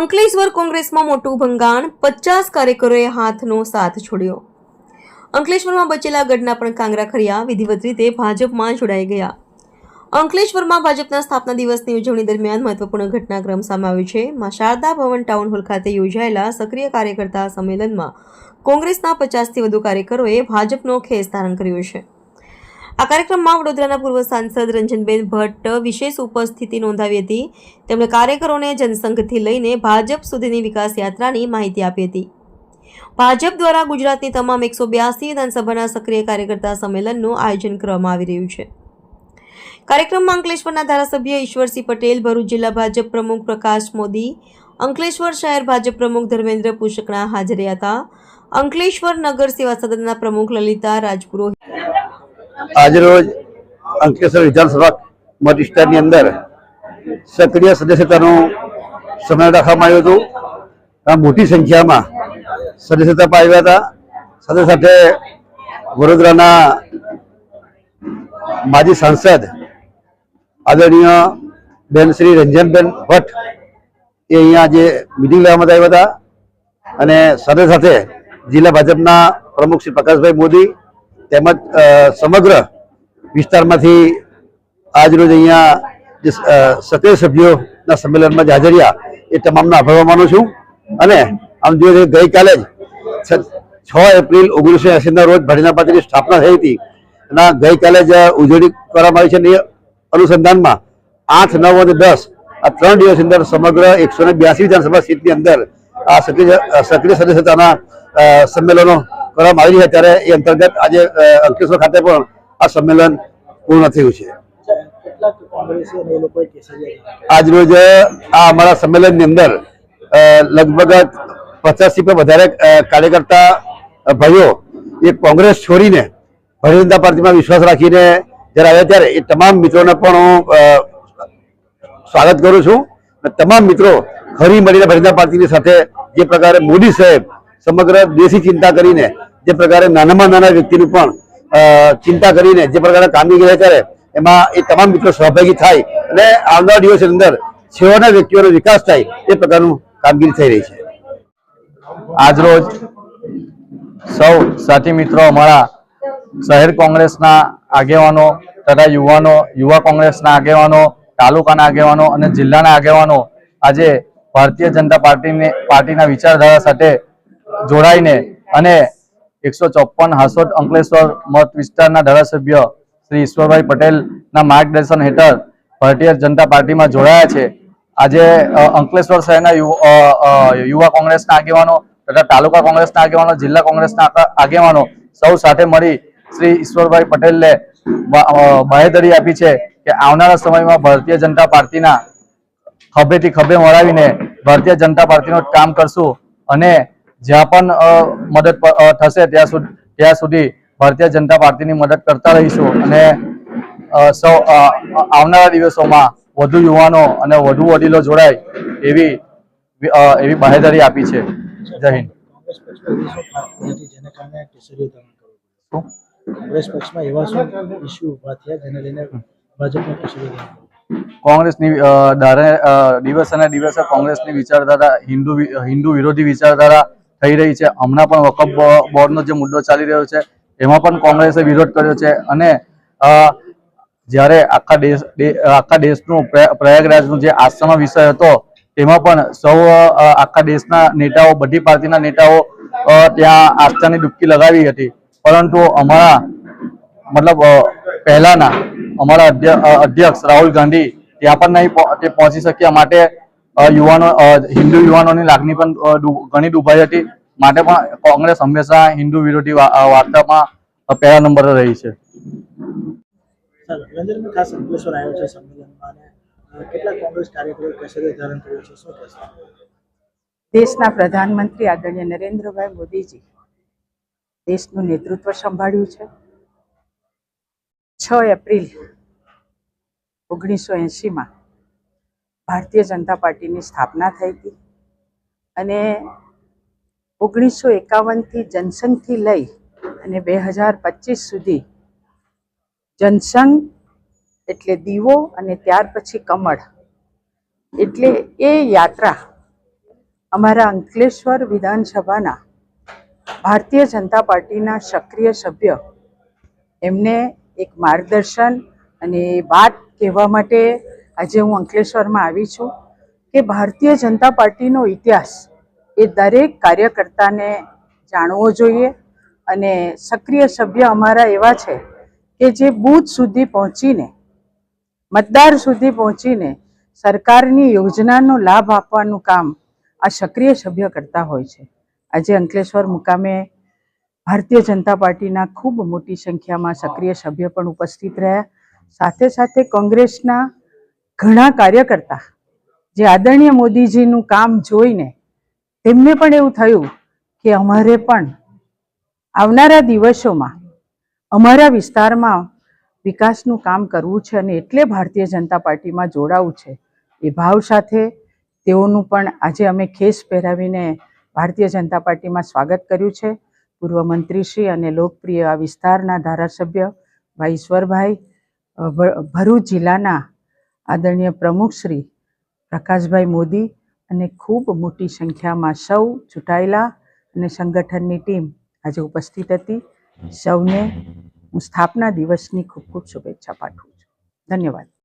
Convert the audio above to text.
અંકલેશ્વર કોંગ્રેસમાં મોટું ભંગાણ, પચાસ કાર્યકરોએ હાથનો સાથ છોડ્યો. અંકલેશ્વરમાં બચેલા ગઢના પણ કાંગરા ખર્યા વિધિવત રીતે ભાજપમાં જોડાઈ ગયા. અંકલેશ્વરમાં ભાજપના સ્થાપના દિવસની ઉજવણી દરમિયાન મહત્વપૂર્ણ ઘટનાક્રમ સામે આવ્યો છે. માં શારદા ભવન ટાઉન હોલ ખાતે યોજાયેલા સક્રિય કાર્યકર્તા સંમેલનમાં કોંગ્રેસના પચાસથી વધુ કાર્યકરોએ ભાજપનો ખેસ ધારણ કર્યો છે. આ કાર્યક્રમમાં વડોદરાના પૂર્વ સાંસદ રંજનબેન ભટ્ટ વિશેષ ઉપસ્થિતિ નોંધાવી હતી. તેમણે કાર્યકરોને જનસંઘથી લઈને ભાજપ સુધીની વિકાસ યાત્રાની માહિતી આપી હતી. ભાજપ દ્વારા ગુજરાતની તમામ એકસો વિધાનસભાના સક્રિય કાર્યકર્તા સંમેલનનું આયોજન કરવામાં આવી રહ્યું છે. કાર્યક્રમમાં અંકલેશ્વરના ધારાસભ્ય ઈશ્વરસિંહ પટેલ, ભરૂચ જિલ્લા ભાજપ પ્રમુખ પ્રકાશ મોદી, અંકલેશ્વર શહેર ભાજપ પ્રમુખ ધર્મેન્દ્ર પુષ્કણા હાજર હતા. અંકલેશ્વર નગર સેવા સદનના પ્રમુખ લલિતા રાજપુરોહિત આજરોજ અંકલેશ્વર વિધાનસભા મત અંદર સક્રિય સદસ્યતાનું સમય રાખવામાં આવ્યું હતું. આ મોટી સંખ્યામાં સદસ્યતા આવ્યા હતા. સાથે સાથે વડોદરાના માજી સાંસદ આદરણીય બેન શ્રી રંજનબેન ભટ્ટ એ અહીંયા આજે મિટિંગ લેવા માટે આવ્યા હતા. અને સાથે સાથે જિલ્લા ભાજપના પ્રમુખ શ્રી પ્રકાશભાઈ મોદી તેમજ સમગ્ર વિસ્તારમાંથી આજ રોજ અહીંયા જે સક્રિય સભ્યોના સંમેલનમાં જે હાજર એ તમામનો આભાર માનું છું. અને આમ જોઈએ ગઈકાલે જ છ- એપ્રિલ ઓગણીસો એસીના રોજ ભારતીય પાર્ટીની સ્થાપના થઈ હતી. અને ગઈકાલે જ ઉજવણી કરવામાં આવી છે એ અનુસંધાનમાં આઠ, નવ અને દસ, આ ત્રણ દિવસની અંદર સમગ્ર એકસો ને બ્યાસી વિધાનસભા સીટની અંદર આ સક્રિય સક્રિય સદસ્યતાના સંમેલનો કરવામાં આવી છે. ત્યારે એ અંતર્ગત આજે અંકલેશ્વર ખાતે પણ આ સંમેલન પૂર્ણ થયું છે. કેટલાક કોંગ્રેસી અને એ લોકોએ કેસરિયા આજ રોજ આ અમારા સંમેલનની અંદર લગભગ પચાસથી પણ વધારે કાર્યકર્તા ભાઈઓ, એ કોંગ્રેસ છોડીને ભારતીય જનતા પાર્ટીમાં વિશ્વાસ રાખીને જ્યારે આવ્યા ત્યારે એ તમામ મિત્રોને પણ હું સ્વાગત કરું છું. અને તમામ મિત્રો ફરી મળીને ભારતીય પાર્ટીની સાથે જે પ્રકારે મોદી સાહેબ સમગ્ર દેશી ચિંતા કરીને, જે પ્રકારે નાનામાં નાના વ્યક્તિનું પણ ચિંતા કરીને, જે પ્રકારે કામગીરી કરે એમાં એ તમામ મિત્રો સહભાગી થાય અને આવનારા દિવસની અંદર સેવાના વ્યક્તિઓનો વિકાસ થાય, એ પ્રકારનું કામગીરી થઈ રહી છે. આજરોજ સૌ સાથી મિત્રો અમારા શહેર કોંગ્રેસના આગેવાનો તથા યુવાનો, યુવા કોંગ્રેસના આગેવાનો, તાલુકાના આગેવાનો અને જિલ્લાના આગેવાનો આજે ભારતીય જનતા પાર્ટીને, પાર્ટીના વિચારધારા સાથે જોડાઈને અને એકસો ચોપન હાસોદ અંકલેશ્વર મત વિસ્તારના ધારાસભ્ય શ્રી ઈશ્વરભાઈ પટેલના માર્ગદર્શન હેઠળ ભારતીય જનતા પાર્ટીમાં જોડાયા છે. આજે અંકલેશ્વર શહેરના યુવા કોંગ્રેસના આગેવાનો તથા તાલુકા કોંગ્રેસના આગેવાનો, જિલ્લા કોંગ્રેસના આગેવાનો સૌ સાથે મળી શ્રી ઈશ્વરભાઈ પટેલને બાહેધરી આપી છે કે આવનારા સમયમાં ભારતીય જનતા પાર્ટીના ખભેથી ખભે મળાવીને ભારતીય જનતા પાર્ટીનું કામ કરશું અને જ્યાં પણ મદદ થશે ત્યાં સુધી ત્યાં સુધી ભારતીય જનતા પાર્ટીની મદદ કરતા રહીશું અને સૌ આવનારા દિવસોમાં વધુ યુવાનો અને વધુ વડીલો જોડાય એવી એવી બાહેધરી આપી છે. જય હિન્દ. કોંગ્રેસ પક્ષમાં એવી શું ઇસ્યુ ઊભા થયા જેને લઈને ભાજપને કોંગ્રેસની દિવસ અને દિવસે કોંગ્રેસની વિચારધારા હિન્દુ હિન્દુ વિરોધી વિચારધારા થઈ રહી છે. હમણાં પણ વકફ બોર્ડનો જે મુદ્દો ચાલી રહ્યો છે, એમાં પણ કોંગ્રેસે વિરોધ કર્યો છે અને જ્યારે આખા દેશ આખા દેશનું પ્રયાગરાજનું જે આસ્થાનો વિષય હતો, તેમાં પણ સૌ આખા દેશના નેતાઓ, બધી પાર્ટીના નેતાઓ ત્યાં આસ્થાની ડૂબકી લગાવી હતી. પરંતુ અમારા, મતલબ પહેલાના અમારા અધ્યક્ષ રાહુલ ગાંધી ત્યાં પણ નહીં તે પહોંચી શક્યા માટે યુવાનો હિન્દુ યુવાનોની લાગણી પણ ઘણી ડૂબાઈ હતી. માટે પણ કોંગ્રેસ હંમેશા હિન્દુ વિરોધી વાર્તામાં પહેલા નંબરે રહી છે. દેશના પ્રધાનમંત્રી આદરણીય નરેન્દ્રભાઈ મોદીજી દેશનું નેતૃત્વ સંભાળ્યું છે. છ એપ્રિલ ઓગણીસો એંશીમાં ભારતીય જનતા પાર્ટીની સ્થાપના થઈ હતી અને ઓગણીસો એકાવનથી જનસંઘથી લઈ અને બે હજાર પચીસ સુધી જનસંઘ એટલે દીવો અને ત્યાર પછી કમળ. એટલે એ યાત્રા અમારા અંકલેશ્વર વિધાનસભાના ભારતીય જનતા પાર્ટીના સક્રિય સભ્ય એમને એક માર્ગદર્શન અને વાત કહેવા માટે આજે હું અંકલેશ્વરમાં આવી છું કે ભારતીય જનતા પાર્ટીનો ઇતિહાસ એ દરેક કાર્યકર્તાને જાણવો જોઈએ અને સક્રિય સભ્ય અમારા એવા છે કે જે બૂથ સુધી પહોંચીને, મતદાર સુધી પહોંચીને સરકારની યોજનાનો લાભ આપવાનું કામ આ સક્રિય સભ્ય કરતા હોય છે. આજે અંકલેશ્વર મુકામે ભારતીય જનતા પાર્ટીના ખૂબ મોટી સંખ્યામાં સક્રિય સભ્ય પણ ઉપસ્થિત રહ્યા. સાથે સાથે કોંગ્રેસના ઘણા કાર્યકર્તા જે આદરણીય મોદીજીનું કામ જોઈને તેમને પણ એવું થયું કે અમારે પણ આવનારા દિવસોમાં અમારા વિસ્તારમાં વિકાસનું કામ કરવું છે અને એટલે ભારતીય જનતા પાર્ટીમાં જોડાવું છે એ ભાવ સાથે તેઓનું પણ આજે અમે ખેસ પહેરાવીને ભારતીય જનતા પાર્ટીમાં સ્વાગત કર્યું છે. પૂર્વ મંત્રીશ્રી અને લોકપ્રિય આ વિસ્તારના ધારાસભ્ય ભાઈ ઈશ્વરભાઈ ભરૂચ જિલ્લાના આદરણીય પ્રમુખશ્રી પ્રકાશભાઈ મોદી અને ખૂબ મોટી સંખ્યામાં સૌ ચૂંટાયેલા અને સંગઠનની ટીમ આજે ઉપસ્થિત હતી. સૌને હું સ્થાપના દિવસની ખૂબ ખૂબ શુભેચ્છા પાઠવું છું. ધન્યવાદ.